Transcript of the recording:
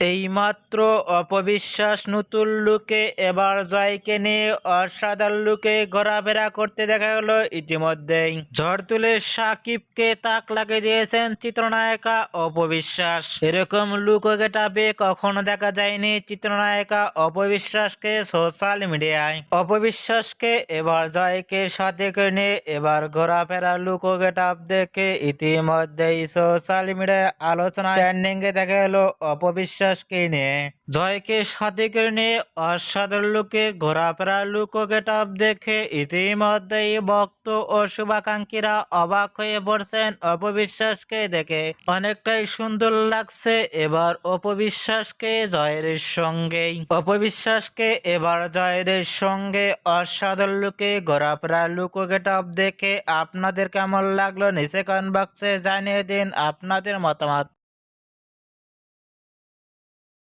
এইমাত্র অপবিশ্বাস নতুন লুকে এবার জয়কে নিয়ে অসাধারণ লুকে ঘোরাফেরা করতে দেখা গেল ইতিমধ্যেই। ঝড় তুলে সাকিবকে তাক লাগিয়ে দিয়েছেন চিত্রনায়িকা অপবিশ্বাস। এরকম লুক গেটাবে কখনো দেখা যায়নি চিত্রনায়িকা অপবিশ্বাসকে সোশ্যাল মিডিয়ায়। অপবিশ্বাসকে এবার জয়কে সাথে করে নিয়ে এবার ঘোরাফেরা লুক গেটাপ দেখে ইতিমধ্যেই সোশ্যাল মিডিয়ায় আলোচনা ট্রেন্ডিং এ দেখা গেল অপবিশ্বাসকে নিয়ে জয়কে সাথে করে নিয়ে অসাধারণ লুকে ঘোরাফেরা লুক গেটাপ দেখে ইতিমধ্যেই ভক্ত ও শুভাকাঙ্ক্ষীরা অবাক হয়ে পড়ছেন অপবিশ্বাসকে দেখে। অনেকটাই সুন্দর লাগছে এবার অপবিশ্বাসকে জয়ের সঙ্গেই অপবিশ্বাসকে এবার জয়ের সঙ্গে অসাধারণ লুকে ঘোরাফেরা লুক গেটাপ দেখে আপনাদের কেমন লাগল নিচে কমেন্ট বক্সে জানিয়ে দিন আপনাদের মতামত।